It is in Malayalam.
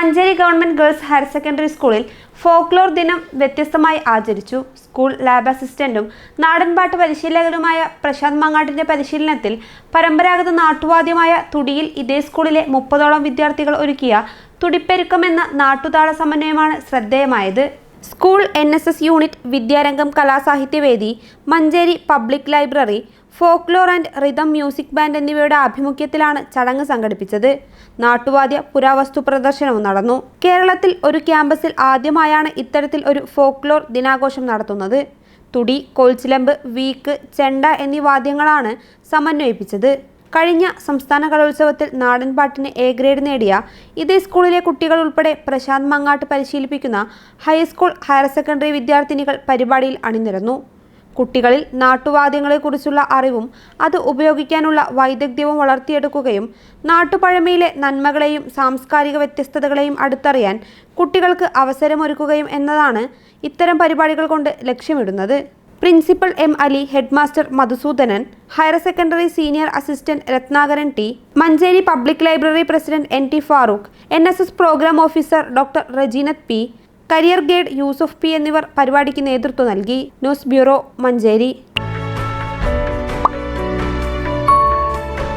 Manjeri government girls higher secondary സ്കൂളിൽ ഫോക്ലോർ ദിനം വ്യത്യസ്തമായി ആചരിച്ചു. സ്കൂൾ ലാബ് അസിസ്റ്റന്റും നാടൻപാട്ട് പരിശീലകരുമായ പ്രശാന്ത് മങ്ങാട്ടിന്റെ പരിശീലനത്തിൽ പരമ്പരാഗത നാട്ടുവാദ്യമായ തുടിയിൽ ഇതേ സ്കൂളിലെ മുപ്പതോളം വിദ്യാർത്ഥികൾ ഒരുക്കിയ തുടിപ്പെരുക്കം എന്ന നാട്ടുതാള സമന്വയമാണ് ശ്രദ്ധേയമായത്. School N S S unit Vidyarangam Kalasahithyavedi Manjeri public library folklore and rhythm music band എന്നിവയുടെ ആഭിമുഖ്യത്തിലാണ് ചടങ്ങ് സംഘടിപ്പിച്ചത്. നാട്ടുവാദ്യ പുരാവസ്തു പ്രദർശനവും നടന്നു. കേരളത്തിൽ ഒരു ക്യാമ്പസിൽ ആദ്യമായാണ് ഇത്തരത്തിൽ ഒരു ഫോക്ലോർ ദിനാഘോഷം നടത്തുന്നത്. തുടി കോൽച്ചിലമ്പ് വീക്ക് ചെണ്ട എന്നീ വാദ്യങ്ങളാണ് സമന്വയിപ്പിച്ചത്. കഴിഞ്ഞ സംസ്ഥാന കലോത്സവത്തിൽ നാടൻപാട്ടിന് എ ഗ്രേഡ് നേടിയ ഇതേ സ്കൂളിലെ കുട്ടികൾ ഉൾപ്പെടെ പ്രശാന്ത് മങ്ങാട്ട് പരിശീലിപ്പിക്കുന്ന ഹൈസ്കൂൾ ഹയർ സെക്കൻഡറി വിദ്യാർത്ഥിനികൾ പരിപാടിയിൽ അണിനിരന്നു. കുട്ടികളിൽ നാട്ടുവാദ്യങ്ങളെക്കുറിച്ചുള്ള അറിവും അത് ഉപയോഗിക്കാനുള്ള വൈദഗ്ധ്യവും വളർത്തിയെടുക്കുകയും നാട്ടുപഴമയിലെ നന്മകളെയും സാംസ്കാരിക വ്യത്യസ്തതകളെയും അടുത്തറിയാൻ കുട്ടികൾക്ക് അവസരമൊരുക്കുകയും എന്നതാണ് ഇത്തരം പരിപാടികൾ കൊണ്ട് ലക്ഷ്യമിടുന്നത്. Principal M Ali headmaster Madhusoodanan higher secondary senior assistant Rathnakaran T Manjeri public library president N T Farooq N S S program officer doctor Rejeenath P career guide Yusuf P എന്നിവർ പരിപാടിക്ക് നേതൃത്വം നൽകി. News bureau Manjeri.